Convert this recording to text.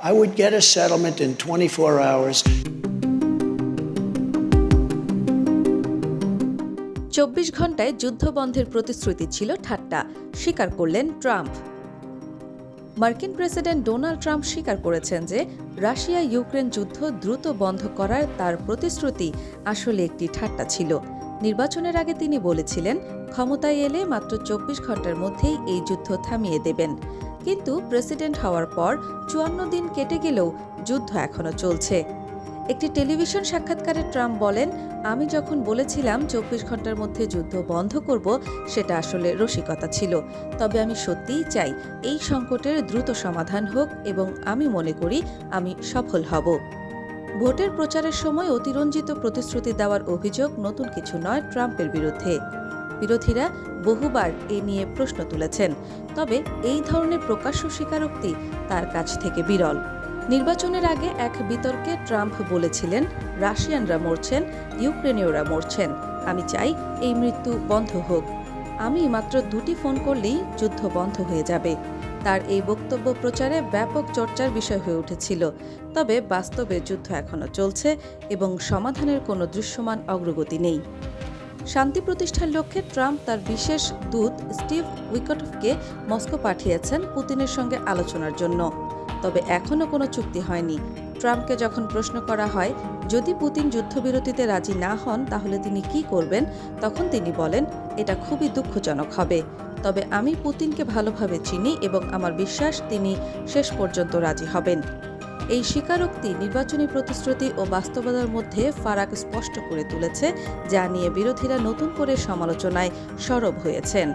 I would get a settlement in 24 hours. চব্বিশ ঘন্টায় যুদ্ধবন্ধের প্রতিশ্রুতি ছিল ঠাট্টা, স্বীকার করলেন ট্রাম্প। মার্কিন প্রেসিডেন্ট ডোনাল্ড ট্রাম্প স্বীকার করেছেন যে রাশিয়া ইউক্রেন যুদ্ধ দ্রুত বন্ধ করার তার প্রতিশ্রুতি আসলে একটি ঠাট্টা ছিল। নির্বাচনের আগে তিনি বলেছিলেন, ক্ষমতায় এলে মাত্র চব্বিশ ঘণ্টার মধ্যেই এই যুদ্ধ থামিয়ে দেবেন। কিন্তু প্রেসিডেন্ট হওয়ার পর চুয়ান্ন দিন কেটে গেলেও যুদ্ধ এখনও চলছে। একটি টেলিভিশন সাক্ষাৎকারে ট্রাম্প বলেন, আমি যখন বলেছিলাম চব্বিশ ঘণ্টার মধ্যে যুদ্ধ বন্ধ করব, সেটা আসলে রসিকতা ছিল। তবে আমি সত্যিই চাই এই সংকটের দ্রুত সমাধান হোক এবং আমি মনে করি আমি সফল হব। ভোটের প্রচারের সময় অতিরঞ্জিত প্রতিশ্রুতি দেওয়ার অভিযোগ নতুন কিছু নয় ট্রাম্পের বিরুদ্ধে। বিরোধীরা বহুবার এ নিয়ে প্রশ্ন তুলেছেন। তবে এই ধরনের প্রকাশ্য স্বীকারোক্তি তার কাছ থেকে বিরল। নির্বাচনের আগে এক বিতর্কে ট্রাম্প বলেছিলেন, রাশিয়ানরা মরছেন, ইউক্রেনীয়রা মরছেন। আমি চাই এই মৃত্যু বন্ধ হোক। আমি মাত্র দুটি ফোন করলেই যুদ্ধ বন্ধ হয়ে যাবে। তার এই বক্তব্য প্রচারে ব্যাপক চর্চার বিষয় হয়ে উঠেছিল। তবে বাস্তবে যুদ্ধ এখনও চলছে এবং সমাধানের কোনো দৃশ্যমান অগ্রগতি নেই। শান্তি প্রতিষ্ঠার লক্ষ্যে ট্রাম্প তার বিশেষ দূত স্টিভ উইকটফকে মস্কো পাঠিয়েছেন পুতিনের সঙ্গে আলোচনার জন্য। তবে এখনও কোনো চুক্তি হয়নি। ট্রাম্পকে যখন প্রশ্ন করা হয়, যদি পুতিন যুদ্ধবিরতিতে রাজি না হন, তাহলে তিনি কি করবেন? তখন তিনি বলেন, এটা খুবই দুঃখজনক হবে। তবে আমি পুতিনকে ভালোভাবে চিনি এবং আমার বিশ্বাস তিনি শেষ পর্যন্ত রাজি হবেন। এই স্বীকারোক্তি, নির্বাচনী প্রতিশ্রুতি ও বাস্তবতার মধ্যে ফারাক স্পষ্ট করে তুলেছে, যা নিয়ে বিরোধীরা নতুন করে সমালোচনায় সরব হয়েছেন।